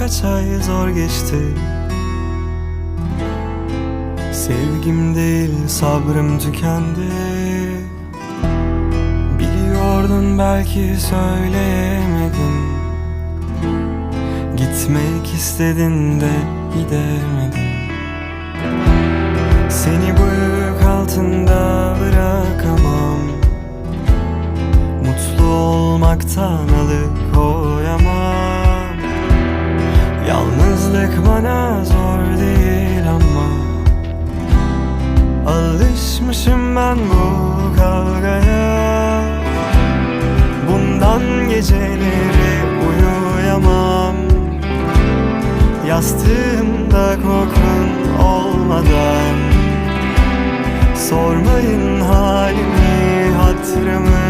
birkaç ay zor geçti. Sevgim değil sabrım tükendi. Biliyordun belki söyleyemedin Gitmek istedin de gidemedin Seni bu yük altında bırakamam. Mutlu olmaktan alıkoyamam Yalnızlık bana zor değil ama Alışmışım ben bu kavgaya. Bundan geceleri uyuyamam. Yastığımda kokun olmadan. Sormayın halimi hatırımı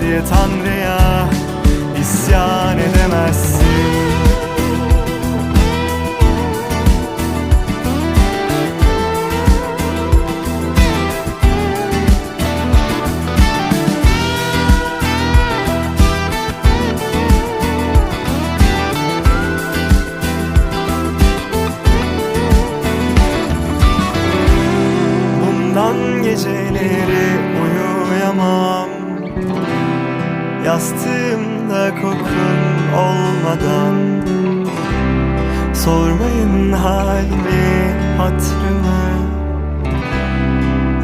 diye Tanrı'ya isyan edemezsin. Bundan geceleri Yastığımda kokun olmadan. Sormayın halimi hatırımı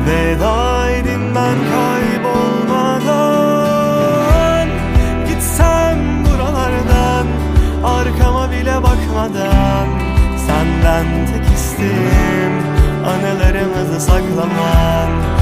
Veda edin ben kaybolmadan. Gitsem buralardan Arkama bile bakmadan. Senden tek isteğim Anılarımızı saklaman